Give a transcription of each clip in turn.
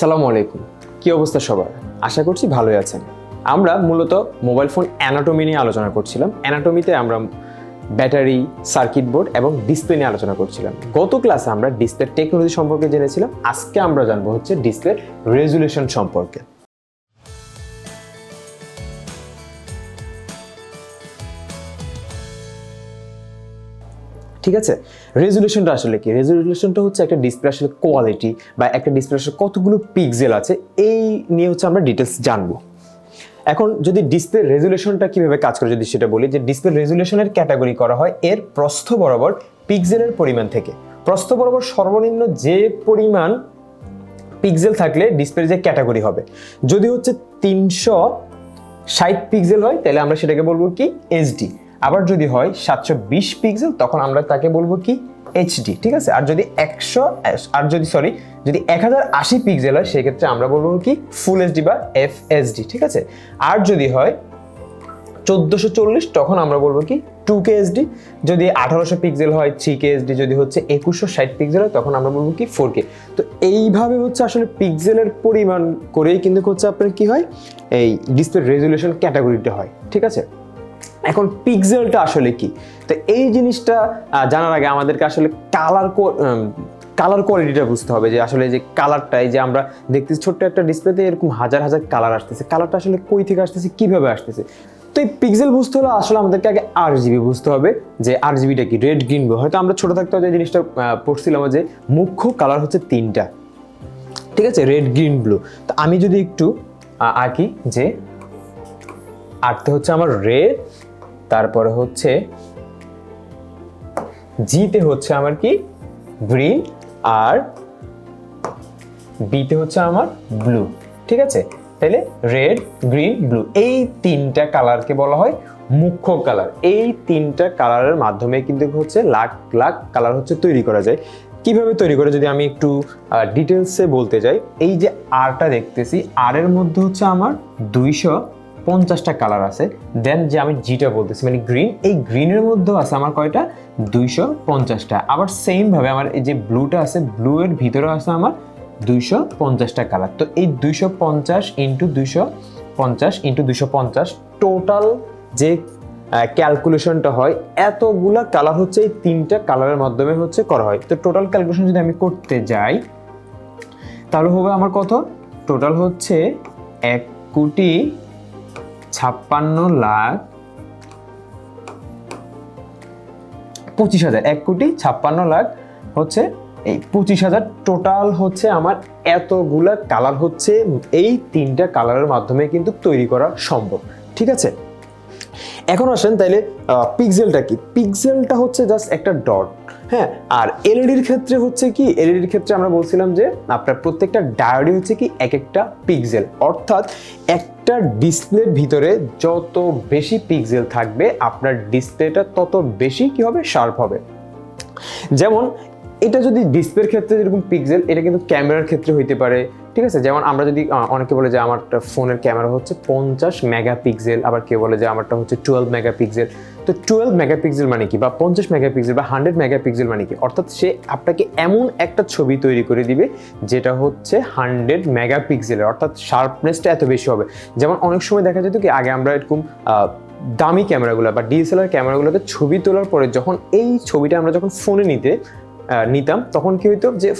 সালামু আলাইকুম। কি অবস্থা সবার? আশা করছি ভালোই আছেন। আমরা মূলত মোবাইল ফোন অ্যানাটোমি নিয়ে আলোচনা করছিলাম। অ্যানাটমিতে আমরা ব্যাটারি, সার্কিট বোর্ড এবং ডিসপ্লে নিয়ে আলোচনা করছিলাম। গত ক্লাসে আমরা ডিসপ্লে টেকনোলজি সম্পর্কে জেনেছিলাম। আজকে আমরা জানব হচ্ছে ডিসপ্লে রেজুলেশন সম্পর্কে। ঠিক আছে? রেজুলেশনটা আসলে কি? রেজুলেশনটা হচ্ছে একটা ডিসপ্লে আসলে কোয়ালিটি বা একটা ডিসপ্লে আসলে কতগুলো পিক্সেল আছে, এই নিয়ে হচ্ছে আমরা ডিটেলস জানব। এখন যদি ডিসপ্লে রেজুলেশনটা কীভাবে কাজ করে, যদি সেটা বলি, যে ডিসপ্লে রেজুলেশনের ক্যাটাগরি করা হয়, এর প্রস্থ বরাবর পিক্সেলের পরিমাণ থেকে। প্রস্থ বরাবর সর্বনিম্ন যে পরিমাণ পিক্সেল থাকলে ডিসপ্লের যে ক্যাটাগরি হবে। যদি হচ্ছে তিনশো ষাট পিক্সেল হয়, তাহলে আমরা সেটাকে বলব কি? এইচডি আবার যদি হয় সাতশো বিশ পিক্সেল তখন আমরা তাকে বলব কি? এইচডি ঠিক আছে? আর যদি একশো, আর যদি সরি যদি এক হাজার আশি পিক্সেল হয়, সেক্ষেত্রে আমরা বলব কি? ফুল এইচডি বা এফ এইচডি ঠিক আছে? আর যদি হয় চোদ্দোশো চল্লিশ, তখন আমরা বলব কি? টু কে এসডি যদি আঠারোশো পিক্সেল হয় থ্রি কে এসডি যদি হচ্ছে একুশশো ষাট পিক্সেল হয়, তখন আমরা বলব কি? ফোর কে তো এইভাবে হচ্ছে আসলে পিক্সেলের পরিমাণ করেই কিন্তু হচ্ছে আপনার কি হয়? এই ডিসপ্লে রেজুলেশন ক্যাটাগরিটা হয়, ঠিক আছে? এখন পিক্সেলটা আসলে কি? তো এই জিনিসটা জানার আগে আমাদেরকে আসলে কালার কালার কোয়ালিটিটা বুঝতে হবে যে আসলে যে কালারটাই যে আমরা দেখতেছি ছোট্ট একটা ডিসপ্লেতে এরকম হাজার হাজার কালার আসতেছে। কালারটা আসলে কই থেকে আসতেছে, কীভাবে আসতেছে? তো এই পিক্সেল বুঝতে হলে আসলে আমাদেরকে আগে আর জিবি বুঝতে হবে যে আর জিবিটা কি রেড গ্রিন হয়তো আমরা ছোটো থাকতে যে জিনিসটা পড়ছিলাম যে মুখ্য কালার হচ্ছে তিনটা। ঠিক আছে? রেড গ্রিন ব্লু তো আমি যদি একটু আঁকি যে আঁকতে হচ্ছে আমার রেড তারপরে হচ্ছে জিতে হচ্ছে আমার কি? গ্রিন, আর বিতে হচ্ছে আমার ব্লু, ঠিক আছে? তাহলে রেড, গ্রিন, ব্লু, এই তিনটা কালারকে বলা হয় মুখ্য কালার। এই তিনটা কালারের মাধ্যমে কিন্তু হচ্ছে লাখ লাখ কালার হচ্ছে তৈরি করা যায়। কীভাবে তৈরি করে যদি আমি একটু ডিটেলসে বলতে যাই, এই যে আরটা দেখতেছি, আর এর মধ্যে হচ্ছে আমার দুইশো পঞ্চাশটা কালার আছে। দেন যে আমি জিটা বলতেছি মানে গ্রিন এই গ্রিনের মধ্যেও আছে আমার কয়টা? দুইশো পঞ্চাশটা। আবার সেম ভাবে আমার এই যে ব্লুটা আছে ব্লু এর ভিতরে আছে আমার দুইশো পঞ্চাশটা কালার তো এই দুইশো পঞ্চাশ ইন্টু দুইশো পঞ্চাশ ইন্টু দুইশো পঞ্চাশ টোটাল যে ক্যালকুলেশনটা হয়, এতগুলা কালার হচ্ছে এই তিনটা কালারের মাধ্যমে হচ্ছে করা হয়। তো টোটাল ক্যালকুলেশন যদি আমি করতে যাই, তাহলে হবে আমার কত? টোটাল হচ্ছে এক কোটি ছাপ্পান্ন লাখ পঁচিশ হাজার, এক কোটি ছাপ্পান্ন লাখ হচ্ছে এই পঁচিশ হাজার টোটাল হচ্ছে আমার এতগুলা কালার হচ্ছে, এই তিনটা কালারের মাধ্যমে কিন্তু তৈরি করা সম্ভব, ঠিক আছে? এখন আসেন তাইলে পিক্সেলটা কি? পিক্সেলটা হচ্ছে জাস্ট একটা ডট হ্যাঁ? আর এলইডির ক্ষেত্রে হচ্ছে কি? এলইডির ক্ষেত্রে আমরা বলছিলাম যে আপনার প্রত্যেকটা ডায়োডই হচ্ছে কি এক একটা পিক্সেল অর্থাৎ একটা ডিসপ্লের ভিতরে যত বেশি পিক্সেল থাকবে, আপনার ডিসপ্লেটা তত বেশি কি হবে? শার্প হবে। যেমন এটা যদি ডিসপ্লের ক্ষেত্রে যেরকম পিক্সেল এটা কিন্তু ক্যামেরার ক্ষেত্রে হইতে পারে। ঠিক আছে? যেমন আমরা যদি অনেকে বলে যে আমার ফোনের ক্যামেরা হচ্ছে পঞ্চাশ মেগা মেগাপিক্সেল আবার কেউ বলে যে আমারটা হচ্ছে টুয়েলভ মেগা মেগাপিক্সেল তো টুয়েলভ মেগা মেগাপিক্সেল মানে কি? বা পঞ্চাশ মেগা মেগাপিক্সেল বা হান্ড্রেড মেগা মেগাপিক্সেল মানে কি? অর্থাৎ সে আপনাকে এমন একটা ছবি তৈরি করে দিবে, যেটা হচ্ছে হান্ড্রেড মেগা মেগাপিক্সেলের অর্থাৎ শার্পনেসটা এত বেশি হবে। যেমন অনেক সময় দেখা যেত কি, আগে আমরা এরকম দামি ক্যামেরাগুলো বা ডিএসএলআর ক্যামেরাগুলোতে ছবি তোলার পরে যখন এই ছবিটা আমরা যখন ফোনে নিতে নিতাম, তখন কি হইতো যে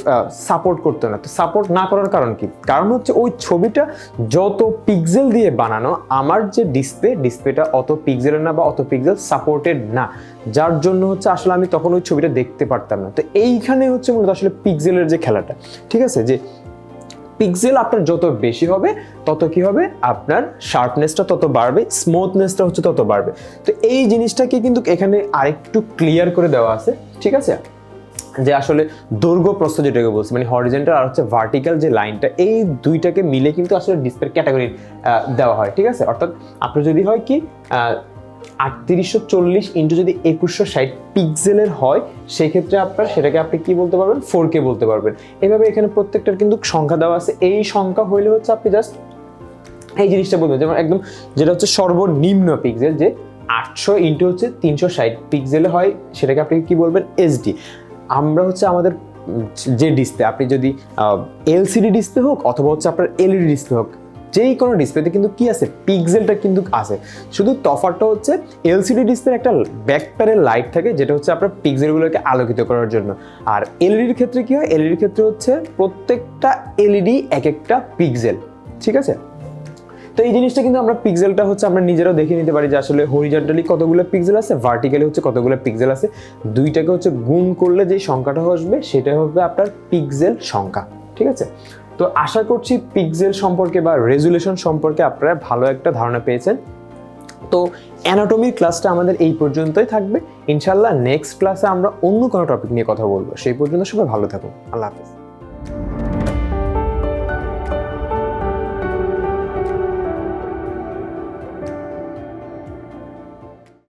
সাপোর্ট করতো না। তো সাপোর্ট না করার কারণ কি? কারণ হচ্ছে ওই ছবিটা যত পিক্সেল দিয়ে বানানো, আমার যে ডিসপ্লে ডিসপ্লেটা অত পিক্সেলের না বা অত পিক্সেল সাপোর্টেড না। যার জন্য হচ্ছে আসলে আমি তখন ওই ছবিটা দেখতে পারতাম না। তো এইখানে হচ্ছে মূলত আসলে পিক্সেলের যে খেলাটা। ঠিক আছে? যে পিক্সেল আপনার যত বেশি হবে, তত কি হবে? আপনার শার্পনেসটা তত বাড়বে স্মুথনেসটা হচ্ছে তত বাড়বে। তো এই জিনিসটাকে কিন্তু এখানে আরেকটু ক্লিয়ার করে দেওয়া আছে। ঠিক আছে? যে আসলে দৈর্ঘ্য প্রস্থ যেটাকে বলছি মানে হরিজেন্টাল আর হচ্ছে ভার্টিক্যাল যে লাইনটা এই দুইটাকে মিলে কিন্তু আসলে ডিসপ্লে ক্যাটাগরি দেওয়া হয়, ঠিক আছে? অর্থাৎ আপনার যদি হয় কি আটত্রিশশো চল্লিশ ইন্টু যদি একুশশো ষাট পিক্সেলের হয়, সেক্ষেত্রে আপনার সেটাকে আপনি কি বলতে পারবেন? ফোর কে বলতে পারবেন। এভাবে এখানে প্রত্যেকটার কিন্তু সংখ্যা দেওয়া আছে। এই সংখ্যা হইলে হচ্ছে আপনি জাস্ট এই জিনিসটা বলবেন, যেমন একদম যেটা হচ্ছে সর্বনিম্ন পিক্সেল যে আটশো ইন্টু হচ্ছে তিনশো ষাট পিক্সেলে হয়, সেটাকে আপনি কি বলবেন? এসডি আমরা হচ্ছে আমাদের যে ডিসপ্লে, আপনি যদি এলসিডি ডিসপ্লে হোক অথবা হচ্ছে আপনার এলইডি ডিসপ্লে হোক, যেই কোনো ডিসপ্লেতে কিন্তু কি আছে? পিক্সেলটা কিন্তু আছে। শুধু তফাৎটা হচ্ছে এলসিডি ডিসপ্লে একটা ব্যাকপ্যারের লাইট থাকে, যেটা হচ্ছে আপনার পিক্সেলগুলোকে আলোকিত করার জন্য। আর এলইডির ক্ষেত্রে কি হয়? এলইডির ক্ষেত্রে হচ্ছে প্রত্যেকটা এলইডি এক একটা পিক্সেল ঠিক আছে? তো এই জিনিসটা কিন্তু আমরা পিক্সেলটা হচ্ছে আমরা নিজেরাও দেখে নিতে পারি যে আসলে হরিজন্টালি কতগুলো পিক্সেল আছে ভার্টিক্যালি হচ্ছে কতগুলো পিক্সেল আছে। দুইটাকে হচ্ছে গুণ করলে যে সংখ্যাটা আসবে সেটা হবে আপনার পিক্সেল সংখ্যা, ঠিক আছে? তো আশা করছি পিক্সেল সম্পর্কে বা রেজুলেশন সম্পর্কে আপনারা ভালো একটা ধারণা পেয়েছেন। তো অ্যানাটমির ক্লাসটা আমাদের এই পর্যন্তই থাকবে। ইনশাল্লাহ নেক্সট ক্লাসে আমরা অন্য কোনো টপিক নিয়ে কথা বলব। সেই পর্যন্ত সবাই ভালো থাকুন। আল্লাহ হাফিজ।